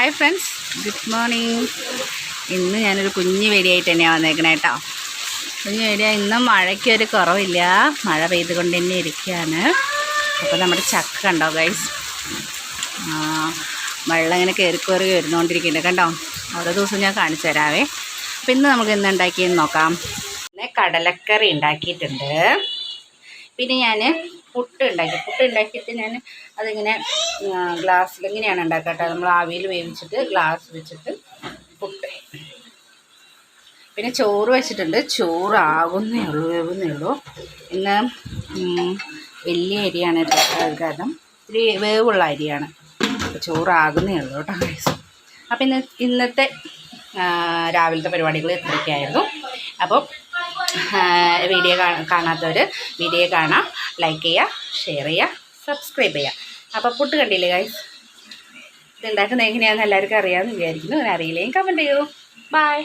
Hi friends good morning ഇന്ന് ഞാനൊരു കുഞ്ഞു വെടിയായിട്ട് തന്നെയാണ് വന്നേക്കണേ കേട്ടോ കുഞ്ഞു വെടിയ ഇന്നും മഴയ്ക്കൊരു കുറവില്ല. മഴ പെയ്തുകൊണ്ട് തന്നെ ഇരിക്കുകയാണ്. അപ്പോൾ നമ്മുടെ ചക്ക കണ്ടോ ഗൈസ് വെള്ളം ഇങ്ങനെ കയറി കയറി വരുന്നുകൊണ്ടിരിക്കുന്നുണ്ട് കണ്ടോ? ഓരോ ദിവസവും ഞാൻ കാണിച്ചു തരാവേ. അപ്പോൾ ഇന്ന് നമുക്ക് ഇന്ന് ഉണ്ടാക്കിയെന്ന് നോക്കാം. പിന്നെ കടലക്കറി ഉണ്ടാക്കിയിട്ടുണ്ട്. പിന്നെ ഞാൻ പുട്ട് ഉണ്ടാക്കി. പുട്ട് ഉണ്ടാക്കിയിട്ട് ഞാൻ അതിങ്ങനെ ഗ്ലാസ്സിൽ ഇങ്ങനെയാണ് ഉണ്ടാക്കാട്ടോ നമ്മൾ ആവിയിൽ വേവിച്ചിട്ട് ഗ്ലാസ് വെച്ചിട്ട് പുട്ട്. പിന്നെ ചോറ് വെച്ചിട്ടുണ്ട്. ചോറ് ആകുന്നേ ഉള്ളൂ വേവുന്നേ ഉള്ളൂ. ഇന്ന് വലിയ അരിയാണ് കാരണം ഇത്തിരി വേവുള്ള അരിയാണ്. ചോറാകുന്നേ ഉള്ളൂ കേട്ടോ അപ്പം ഇന്ന് ഇന്നത്തെ രാവിലത്തെ പരിപാടികൾ ഇത്രയൊക്കെയായിരുന്നു. അപ്പോൾ വീഡിയോ കാണാത്തവർ വീഡിയോ കാണാം. ലൈക്ക് ചെയ്യുക ഷെയർ ചെയ്യുക സബ്സ്ക്രൈബ് ചെയ്യുക അപ്പോൾ പുട്ട് കണ്ടില്ലേ ഗൈസ് ഇത് ഉണ്ടാക്കുന്നത് എങ്ങനെയാണെന്ന് എല്ലാവർക്കും അറിയാമെന്ന് വിചാരിക്കുന്നു. അറിയില്ലെങ്കിൽ കമന്റ് ചെയ്യൂ. ബൈ